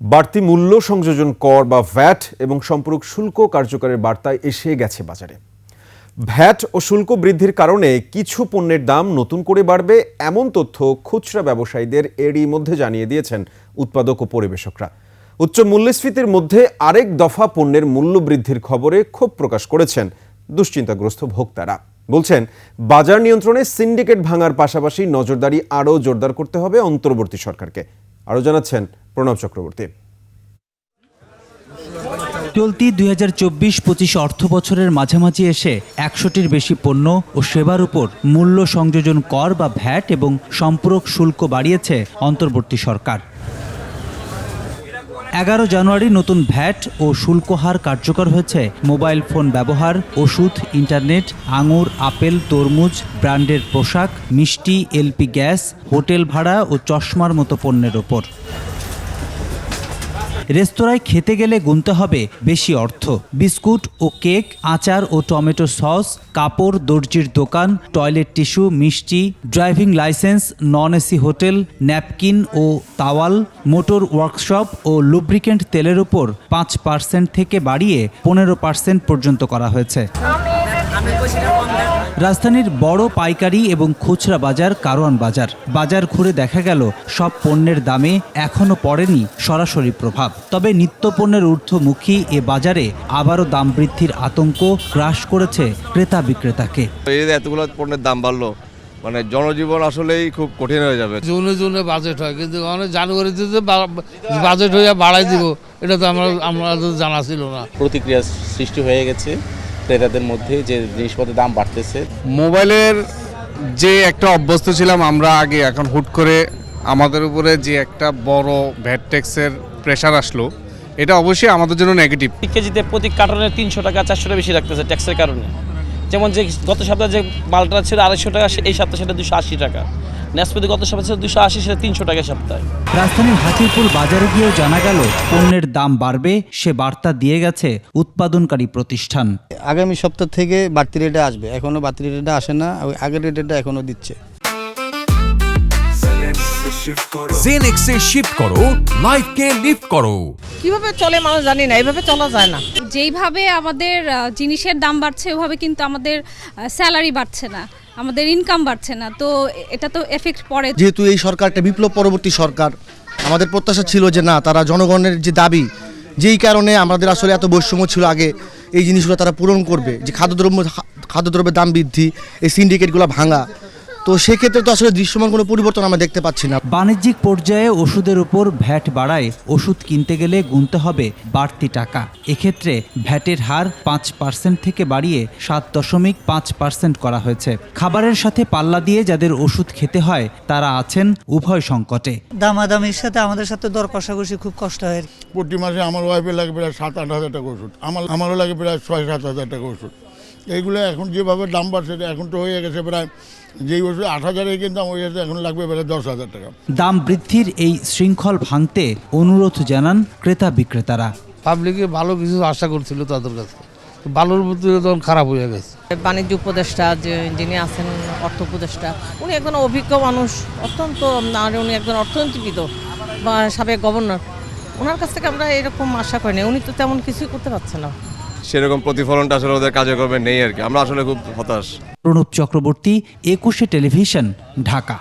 বাড়তি মূল্য সংযোজন কর বা ভ্যাট এবং সম্পূরক শুল্ক কার্যকরের বার্তায় এসে গেছে বাজারে। ভ্যাট ও শুল্ক বৃদ্ধির কারণে কিছু পণ্যের দাম নতুন করে বাড়বে এমন তথ্য খুচরা ব্যবসায়ীদের এরই মধ্যে জানিয়ে দিয়েছেন উৎপাদক ও পরিবেশকরা। উচ্চ মূল্যস্ফীতির মধ্যে আরেক দফা পণ্যের মূল্য বৃদ্ধির খবরে ক্ষোভ প্রকাশ করেছেন দুশ্চিন্তাগ্রস্ত ভোক্তারা। বলছেন, বাজার নিয়ন্ত্রণে সিন্ডিকেট ভাঙার পাশাপাশি নজরদারি আরও জোরদার করতে হবে অন্তর্বর্তী সরকারকে। আরও জানাচ্ছেন প্রণব চক্রবর্তী। চলতি দুই হাজার চব্বিশ পঁচিশ অর্থ বছরের মাঝামাঝি এসে একশোটির বেশি পণ্য ও সেবার উপর মূল্য সংযোজন কর বা ভ্যাট এবং সম্পূরক শুল্ক বাড়িয়েছে অন্তর্বর্তী সরকার। এগারো জানুয়ারি নতুন ভ্যাট ও শুল্ক হার কার্যকর হয়েছে। মোবাইল ফোন ব্যবহার, ওষুধ, ইন্টারনেট, আঙুর, আপেল, তরমুজ, ব্র্যান্ডের পোশাক, মিষ্টি, এলপি গ্যাস, হোটেল ভাড়া ও চশমার মতো পণ্যের ওপর। রেস্তোরাঁয় খেতে গেলে গুনতে হবে বেশি অর্থ। বিস্কুট ও কেক, আচার ও টমেটো সস, কাপড়, দর্জির দোকান, টয়লেট টিস্যু, মিষ্টি, driving licence non AC hotel, napkin ও তাওয়াল, মোটর ওয়ার্কশপ ও লুব্রিকেন্ট তেলের উপর পাঁচ পার্সেন্ট থেকে বাড়িয়ে পনেরো পার্সেন্ট পর্যন্ত করা হয়েছে। রাজধানীর বড় পাইকারি এবং খুচরা বাজার কারওয়ান বাজার। বাজার ঘুরে দেখা গেল সব পণ্যের দামে এখনও পড়েনি সরাসরি প্রভাব। তবে নিত্যপণ্যের ঊর্ধ্বমুখী এ বাজারে আবারও দাম বৃদ্ধির আতঙ্ক গ্রাস করেছে ক্রেতা বিক্রেতাকে। এই এতগুলো পণ্যের দাম বাড়লো মানে জনজীবন আসলেই খুব কঠিন হয়ে যাবে। জুনে জুনে বাজেট হয় কিন্তু অনেক জানুয়ারিতে যে বাজেট হয়ে বাড়াই দিব এটা তো আমরা আমাদের জানা ছিল না। প্রতিক্রিয়া সৃষ্টি হয়ে গেছে। ক্রেতাদের মধ্যে যে জিনিসপত্রের দাম বাড়তেছে। মোবাইলের যে একটা অভ্যস্ত ছিলাম আমরা আগে এখন হুট করে আমাদের উপরে যে একটা বড় ভ্যাট ট্যাক্সের প্রেশার আসলো এটা অবশ্যই আমাদের জন্য নেগেটিভ প্রতি কেজিতে প্রতি কার্টনে তিনশো টাকা চারশো টাকা বেশি রাখতেছে ট্যাক্সের কারণে। যেমন যে গত সপ্তাহে যে মালটা ছিল আড়াইশো টাকা এই সপ্তাহে সেটা দুশো আশি টাকা। নেসপাতি গত সপ্তাহে ছিল দুশো আশি সেটা তিনশো টাকা সপ্তাহে। রাজধানীর হাতিরপুল বাজারে গিয়েও জানা গেল পণ্যের দাম বাড়বে সে বার্তা দিয়ে গেছে উৎপাদনকারী প্রতিষ্ঠান। আগামী সপ্তাহ থেকে বাড়তি রেটে আসবে এখনও বাড়তি রেটে আসে না ওই আগের রেটে এখনও দিচ্ছে। জেনেক্সে শিফট করো লাইফকে লিফট করো। কীভাবে চলে মানুষ জানি না এইভাবে চলা যায় না। যেইভাবে আমাদের জিনিসের দাম বাড়ছে ওইভাবে কিন্তু আমাদের স্যালারি বাড়ছে না আমাদের ইনকাম বাড়ছে না তো এটা তো এফেক্ট পড়ে। যেহেতু এই সরকারটা বিপ্লব পরবর্তী সরকার আমাদের প্রত্যাশা ছিল যে না তারা জনগণের যে দাবি যেই কারণে আমাদের আসলে এত বৈষম্য ছিল আগে এই জিনিসগুলো তারা পূরণ করবে। যে খাদ্যদ্রব্য খাদ্যদ্রব্যের দাম বৃদ্ধি এই সিন্ডিকেটগুলো ভাঙা তো সেক্ষেত্রে তো আসলে দৃশ্যমান কোনো পরিবর্তন আমরা দেখতে পাচ্ছি না। বাণিজ্যিক পর্যায়ে ওষুধের উপর ভ্যাট বাড়ায় ওষুধ কিনতে গেলে গুনতে হবে বাড়তি টাকা। এক্ষেত্রে ভ্যাটের হার পাঁচ পার্সেন্ট থেকে বাড়িয়ে সাত দশমিক পাঁচ পার্সেন্ট করা হয়েছে। খাবারের সাথে পাল্লা দিয়ে যাদের ওষুধ খেতে হয় তারা আছেন উভয় সংকটে। দামাদামির সাথে আমাদের সাথে দর কষাকষি খুব কষ্ট হয়। প্রতি মাসে আমার ওয়াইফের লাগে প্রায় সাত আট হাজার টাকা ওষুধ। আমার আমারও লাগে প্রায় ছয় সাত হাজার টাকা ওষুধ। এইগুলো এখন যেভাবে দাম বাড়ছে এখন তো হয়ে গেছে প্রায় যেই ওষুধ আট হাজারে কিনতাম ওই এখন লাগবে প্রায় দশ হাজার টাকা। দাম বৃদ্ধির এই শৃঙ্খল ভাঙতে অনুরোধ জানান ক্রেতা বিক্রেতারা। পাবলিকে ভালো কিছু আশা করছিল তাদের কাছে। ভালোর প্রতি তখন খারাপ হয়ে গেছে। বাণিজ্য উপদেষ্টা যে যিনি আছেন অর্থ উপদেষ্টা উনি একজন অভিজ্ঞ মানুষ অত্যন্ত আর উনি একজন অর্থনীতিবিদ বা সাবেক গভর্নর। ওনার কাছ থেকে আমরা এরকম আশা করি না উনি তো তেমন কিছুই করতে পারছে না। সেরকম প্রতিফলনটা আসলে ওদের কার্যক্রমে নেই আর কি। আমরা আসলে খুব হতাশ। প্রণব চক্রবর্তী, একুশে টেলিভিশন, ঢাকা।